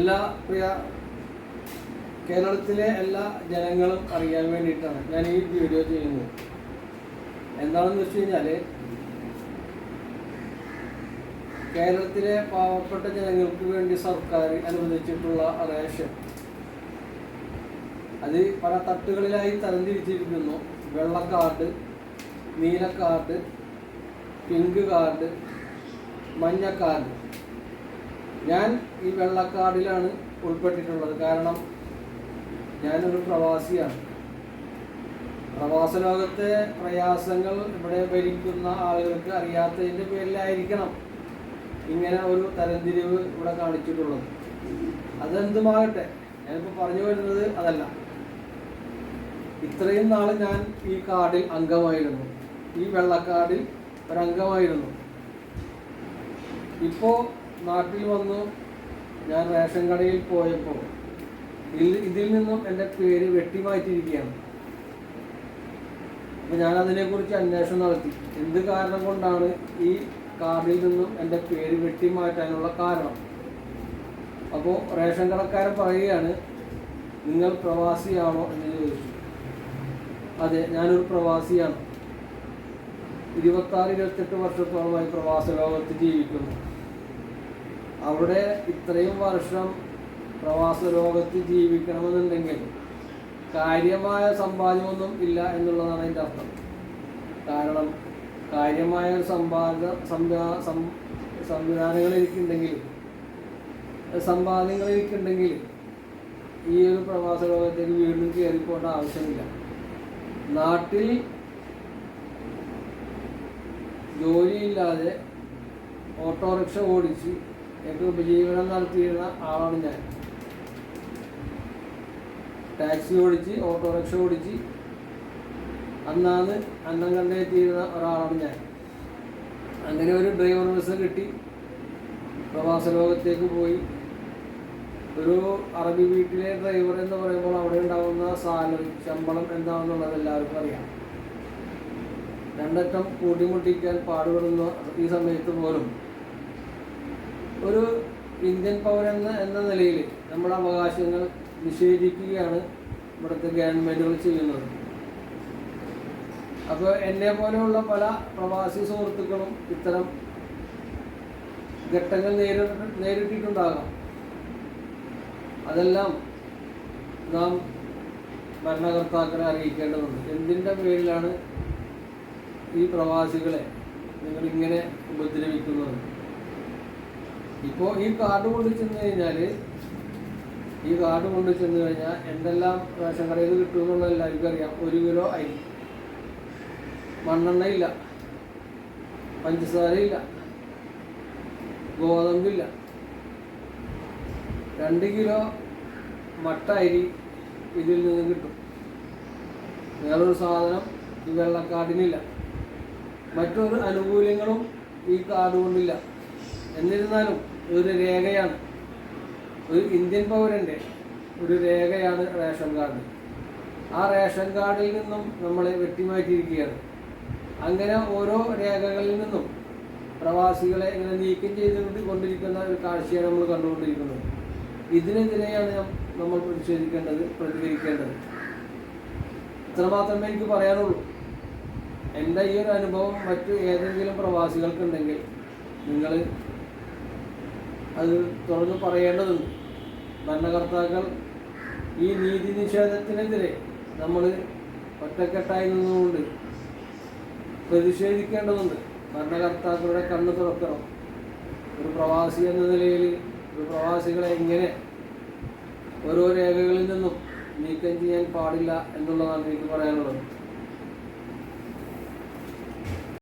എല്ലാ പ്രിയ കേരളത്തിലെ എല്ലാ ജനങ്ങളും അറിയാൻ വേണ്ടിയിട്ടാണ് ഞാൻ ഈ വീഡിയോ ചെയ്യുന്നത്. എന്താണെന്ന് വെച്ച് കഴിഞ്ഞാൽ കേരളത്തിലെ പാവപ്പെട്ട ജനങ്ങൾക്ക് വേണ്ടി സർക്കാർ അനുവദിച്ചിട്ടുള്ള റേഷൻ അത് പല തട്ടുകളിലായി തരംതിരിച്ചിരിക്കുന്നു. വെള്ള കാർഡ് നീല കാർഡ് പിങ്ക് കാർഡ് മഞ്ഞ കാർഡ്. ഞാൻ ഈ വെള്ളക്കാടിലാണ് ഉൾപ്പെട്ടിട്ടുള്ളത്. കാരണം ഞാനൊരു പ്രവാസിയാണ്. പ്രവാസ ലോകത്തെ പ്രയാസങ്ങൾ ഇവിടെ ഭരിക്കുന്ന ആളുകൾക്ക് അറിയാത്തതിന്റെ പേരിലായിരിക്കണം ഇങ്ങനെ ഒരു തരംതിരിവ് ഇവിടെ കാണിച്ചിട്ടുള്ളത്. അതെന്തുമാകട്ടെ ഞാനിപ്പോൾ പറഞ്ഞു വരുന്നത് അതല്ല. ഇത്രയും നാൾ ഞാൻ ഈ കാർഡിൽ അംഗമായിരുന്നു. ഈ വെള്ളക്കാർഡിൽ ഒരംഗമായിരുന്നു. ഇപ്പോൾ നാട്ടിൽ വന്നു. ഞാൻ റേഷൻ കടയിൽ പോയപ്പോൾ ഇതിൽ നിന്നും എന്റെ പേര് വെട്ടിമാറ്റിയിരിക്കുകയാണ്. അപ്പോൾ ഞാൻ അതിനെക്കുറിച്ച് അന്വേഷണം നടത്തി. എന്ത് കാരണം കൊണ്ടാണ് ഈ കാർഡിൽ നിന്നും എന്റെ പേര് വെട്ടിമാറ്റാനുള്ള കാരണം? അപ്പോൾ റേഷൻ കടക്കാരൻ പറയുകയാണ് നിങ്ങൾ പ്രവാസിയാണോ? എന്ന് ചോദിച്ചു. അതെ ഞാനൊരു പ്രവാസിയാണ്. ഇരുപത്താറ് ഇരുപത്തെട്ട് വർഷത്തോളമായി പ്രവാസ ലോകത്ത് ജീവിക്കുന്നു. അവിടെ ഇത്രയും വർഷം പ്രവാസ ലോകത്ത് ജീവിക്കണമെന്നുണ്ടെങ്കിൽ കാര്യമായ സമ്പാദ്യമൊന്നും ഇല്ല എന്നുള്ളതാണ് എന്റെ അർത്ഥം. കാരണം കാര്യമായ ഒരു സമ്പാദ സംവിധാനങ്ങൾ എനിക്കുണ്ടെങ്കിൽ സമ്പാദ്യങ്ങൾ എനിക്കുണ്ടെങ്കിൽ ഈ ഒരു പ്രവാസ ലോകത്തേക്ക് വീണ്ടും കയറിപ്പോണ്ട ആവശ്യമില്ല. നാട്ടിൽ ജോലിയില്ലാതെ ഓട്ടോറിക്ഷ ഓടിച്ച് എനിക്ക് ഉപജീവനം നടത്തിയിരുന്ന ആളാണ് ഞാൻ. ടാക്സി ഓടിച്ച് ഓട്ടോറിക്ഷ ഓടിച്ച് അന്നാണ് അന്നം കണ്ടെത്തിയിരുന്ന ഒരാളാണ് ഞാൻ. അങ്ങനെ ഒരു ഡ്രൈവർ ബസ് കിട്ടി. പ്രവാസ ലോകത്തേക്ക് പോയി. ഒരു അറബി വീട്ടിലെ ഡ്രൈവർ എന്ന് പറയുമ്പോൾ അവിടെ ഉണ്ടാകുന്ന സാലറി ശമ്പളം എന്താണെന്നുള്ളത് എല്ലാവർക്കും അറിയാം. രണ്ടറ്റം കൂട്ടിമുട്ടിക്കാൻ പാടുപെടുന്ന ഈ സമയത്ത് പോലും ഒരു ഇന്ത്യൻ പൗരൻ എന്ന നിലയിൽ നമ്മുടെ അവകാശങ്ങൾ നിഷേധിക്കുകയാണ് ഇവിടുത്തെ ഗവൺമെന്റുകൾ ചെയ്യുന്നത്. അപ്പോൾ എന്നെ പോലെയുള്ള പല പ്രവാസി സുഹൃത്തുക്കളും ഇത്തരം ഘട്ടങ്ങൾ നേരിട്ട് നേരിട്ടിട്ടുണ്ടാകാം. അതെല്ലാം നാം ഭരണകർത്താക്കളെ അറിയിക്കേണ്ടതുണ്ട്. എന്തിന്റെ പേരിലാണ് ഈ പ്രവാസികളെ നിങ്ങൾ ഇങ്ങനെ ഉപദ്രവിക്കുന്നത്? ഇപ്പോൾ ഈ കാർഡ് കൊണ്ട് ചെന്ന് കഴിഞ്ഞാൽ ഈ കാർഡ് കൊണ്ട് ചെന്ന് കഴിഞ്ഞാൽ എന്തെല്ലാം റേഷൻ കടയിൽ കിട്ടുമെന്നുള്ള എല്ലാവർക്കും അറിയാം. ഒരു കിലോ അരി. മണ്ണെണ്ണ പഞ്ചസാരയില്ല ഗോതമ്പില്ല രണ്ട് കിലോ മട്ട അരി ഇതിൽ നിന്ന് കിട്ടും. വേറൊരു സാധനം ഈ വെള്ളക്കാടിനില്ല മറ്റൊരു ആനുകൂല്യങ്ങളും ഈ കാർഡ് കൊണ്ടില്ല. എന്നിരുന്നാലും ഒരു രേഖയാണ്. ഒരു ഇന്ത്യൻ പൗരന്റെ ഒരു രേഖയാണ് റേഷൻ കാർഡ്. ആ റേഷൻ കാർഡിൽ നിന്നും നമ്മളെ വെട്ടിമാറ്റിയിരിക്കുകയാണ്. അങ്ങനെ ഓരോ രേഖകളിൽ നിന്നും പ്രവാസികളെ ഇങ്ങനെ നീക്കം ചെയ്തുകൊണ്ട് കൊണ്ടിരിക്കുന്ന ഒരു കാഴ്ചയാണ് നമ്മൾ കണ്ടുകൊണ്ടിരിക്കുന്നത്. ഇതിനെതിരെയാണ് നമ്മൾ പ്രതിഷേധിക്കേണ്ടത് പ്രതികരിക്കേണ്ടത്. ഇത്രമാത്രമേ എനിക്ക് പറയാനുള്ളൂ. എന്റെ ഈ ഒരു അനുഭവം മറ്റു ഏതെങ്കിലും പ്രവാസികൾക്കുണ്ടെങ്കിൽ നിങ്ങൾ അത് തുറന്നു പറയേണ്ടതുണ്ട്. ഭരണകർത്താക്കൾ ഈ നീതി നിഷേധത്തിനെതിരെ നമ്മൾ ഒറ്റക്കെട്ടായി നിന്നുകൊണ്ട് പ്രതിഷേധിക്കേണ്ടതുണ്ട്. ഭരണകർത്താക്കളുടെ കണ്ണ് തുറക്കണം. ഒരു പ്രവാസി എന്ന നിലയിൽ ഒരു പ്രവാസികളെ എങ്ങനെ ഓരോ രേഖകളിൽ നിന്നും നീക്കം ചെയ്യാൻ പാടില്ല എന്നുള്ളതാണ് എനിക്ക് പറയാനുള്ളത്.